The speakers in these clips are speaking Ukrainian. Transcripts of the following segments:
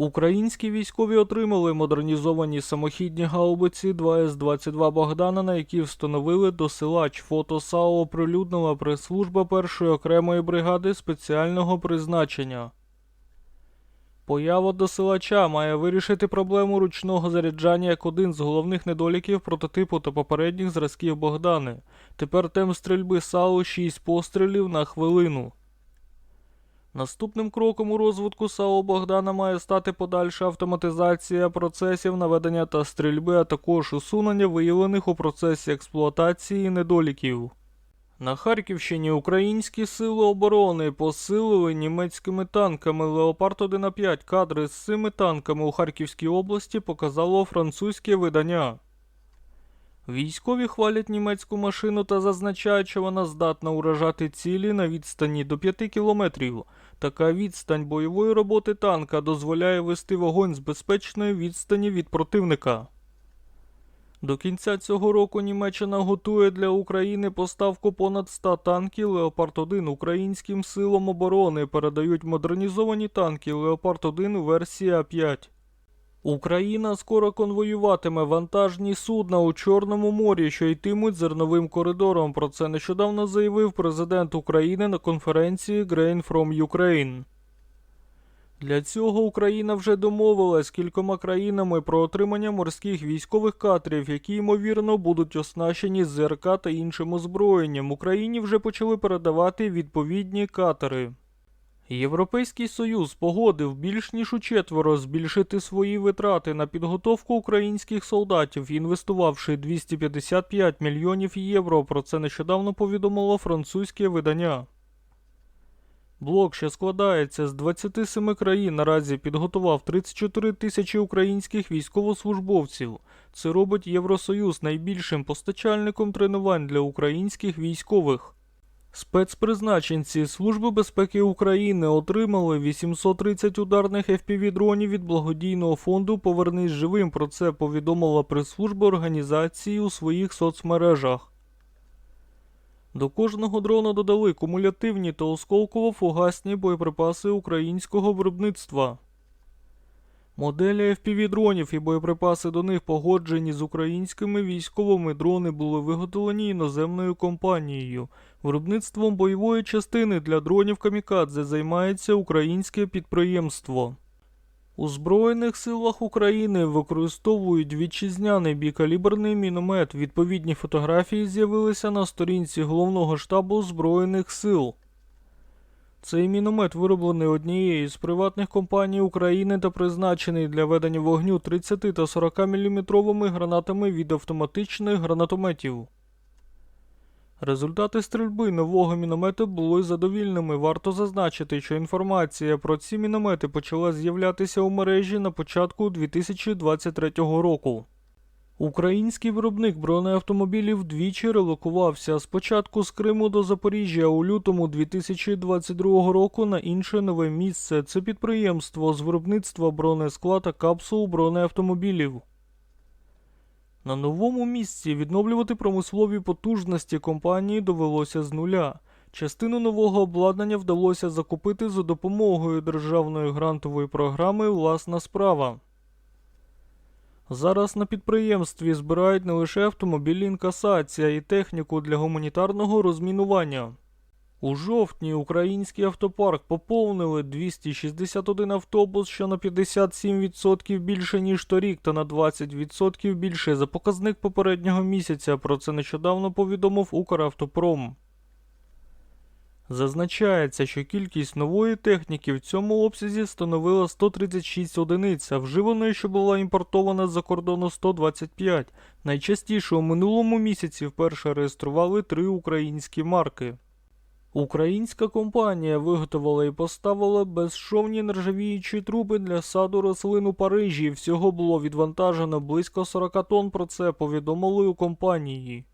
Українські військові отримали модернізовані самохідні гаубиці 2С-22 Богдана, на які встановили досилач. Фото САУ оприлюднила прес-служба першої окремої бригади спеціального призначення. Поява досилача має вирішити проблему ручного заряджання як один з головних недоліків прототипу та попередніх зразків Богдани. Тепер темп стрільби САУ 6 пострілів на хвилину. Наступним кроком у розвитку САУ Богдана має стати подальша автоматизація процесів наведення та стрільби, а також усунення виявлених у процесі експлуатації недоліків. На Харківщині українські сили оборони посилили німецькими танками Леопард 1А5. Кадри з цими танками у Харківській області показало французьке видання. Військові хвалять німецьку машину та зазначають, що вона здатна уражати цілі на відстані до 5 кілометрів. Така відстань бойової роботи танка дозволяє вести вогонь з безпечної відстані від противника. До кінця цього року Німеччина готує для України поставку понад 100 танків Леопард 1 українським силам оборони. Передають модернізовані танки Леопард 1 версії А5. Україна скоро конвоюватиме вантажні судна у Чорному морі, що йтимуть зерновим коридором. Про це нещодавно заявив президент України на конференції Grain from Ukraine. Для цього Україна вже домовилась кількома країнами про отримання морських військових катерів, які ймовірно будуть оснащені ЗРК та іншим озброєнням. Україні вже почали передавати відповідні катери. Європейський Союз погодив більш ніж у четверо збільшити свої витрати на підготовку українських солдатів, інвестувавши 255 мільйонів євро. Про це нещодавно повідомило французьке видання. Блок, що складається з 27 країн, наразі підготував 34 тисячі українських військовослужбовців. Це робить Євросоюз найбільшим постачальником тренувань для українських військових. Спецпризначенці Служби безпеки України отримали 830 ударних FPV-дронів від благодійного фонду Повернись живим. Про це повідомила прес-служба організації у своїх соцмережах. До кожного дрона додали кумулятивні та осколково-фугасні боєприпаси українського виробництва. Моделі FPV-дронів і боєприпаси до них погоджені з українськими військовими дрони були виготовлені іноземною компанією. Виробництвом бойової частини для дронів Камікадзе займається українське підприємство. У Збройних силах України використовують вітчизняний бікаліберний міномет. Відповідні фотографії з'явилися на сторінці головного штабу Збройних сил. Цей міномет вироблений однією з приватних компаній України та призначений для ведення вогню 30 та 40 мм гранатами від автоматичних гранатометів. Результати стрільби нового міномета були задовільними. Варто зазначити, що інформація про ці міномети почала з'являтися у мережі на початку 2023 року. Український виробник бронеавтомобілів двічі релокувався спочатку з Криму до Запоріжжя у лютому 2022 року на інше нове місце. Це підприємство з виробництва бронескла та капсул бронеавтомобілів. На новому місці відновлювати промислові потужності компанії довелося з нуля. Частину нового обладнання вдалося закупити за допомогою державної грантової програми Власна справа. Зараз на підприємстві збирають не лише автомобілі інкасація і техніку для гуманітарного розмінування. У жовтні український автопарк поповнили 261 автобус, що на 57% більше, ніж торік, та на 20% більше за показник попереднього місяця. Про це нещодавно повідомив Укравтопром. Зазначається, що кількість нової техніки в цьому обсязі становила 136 одиниць, а вживаної, що була імпортована з-за кордону 125. Найчастіше у минулому місяці вперше реєстрували три українські марки. Українська компанія виготовила і поставила безшовні нержавіючі труби для саду рослин у Парижі. Всього було відвантажено близько 40 тонн. Про це повідомили у компанії.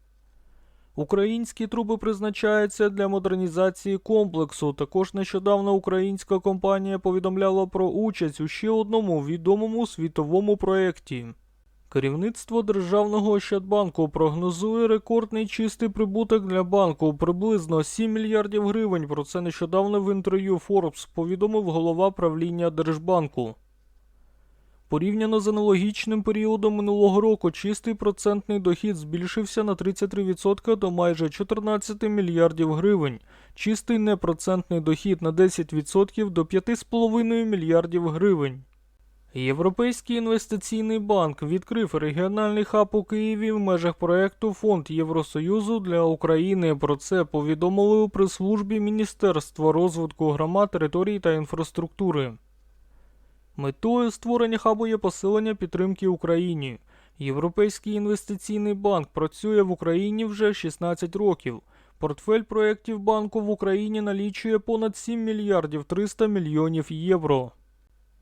Українські труби призначаються для модернізації комплексу. Також нещодавно українська компанія повідомляла про участь у ще одному відомому світовому проєкті. Керівництво Державного Ощадбанку прогнозує рекордний чистий прибуток для банку приблизно 7 мільярдів гривень. Про це нещодавно в інтерв'ю Forbes повідомив голова правління Держбанку. Порівняно з аналогічним періодом минулого року, чистий процентний дохід збільшився на 33% до майже 14 мільярдів гривень. Чистий непроцентний дохід на 10% до 5,5 мільярдів гривень. Європейський інвестиційний банк відкрив регіональний хаб у Києві в межах проекту Фонд Євросоюзу для України. Про це повідомили у прес-службі Міністерства розвитку громад, територій та інфраструктури. Метою створення хабу є посилення підтримки Україні. Європейський інвестиційний банк працює в Україні вже 16 років. Портфель проєктів банку в Україні налічує понад 7 мільярдів 300 мільйонів євро.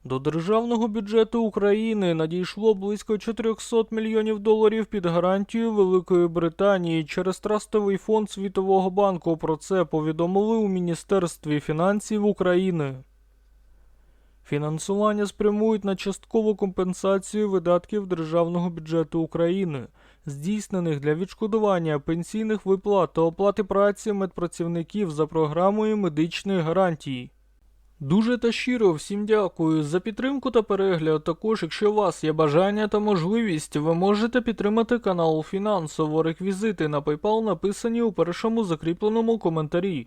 До державного бюджету України надійшло близько 400 мільйонів доларів під гарантію Великої Британії через Трастовий фонд Світового банку. Про це повідомили у Міністерстві фінансів України. Фінансування спрямують на часткову компенсацію видатків державного бюджету України, здійснених для відшкодування пенсійних виплат та оплати праці медпрацівників за програмою медичних гарантій. Дуже та щиро всім дякую за підтримку та перегляд. Також, якщо у вас є бажання та можливість, ви можете підтримати канал фінансово. Реквізити на PayPal написані у першому закріпленому коментарі.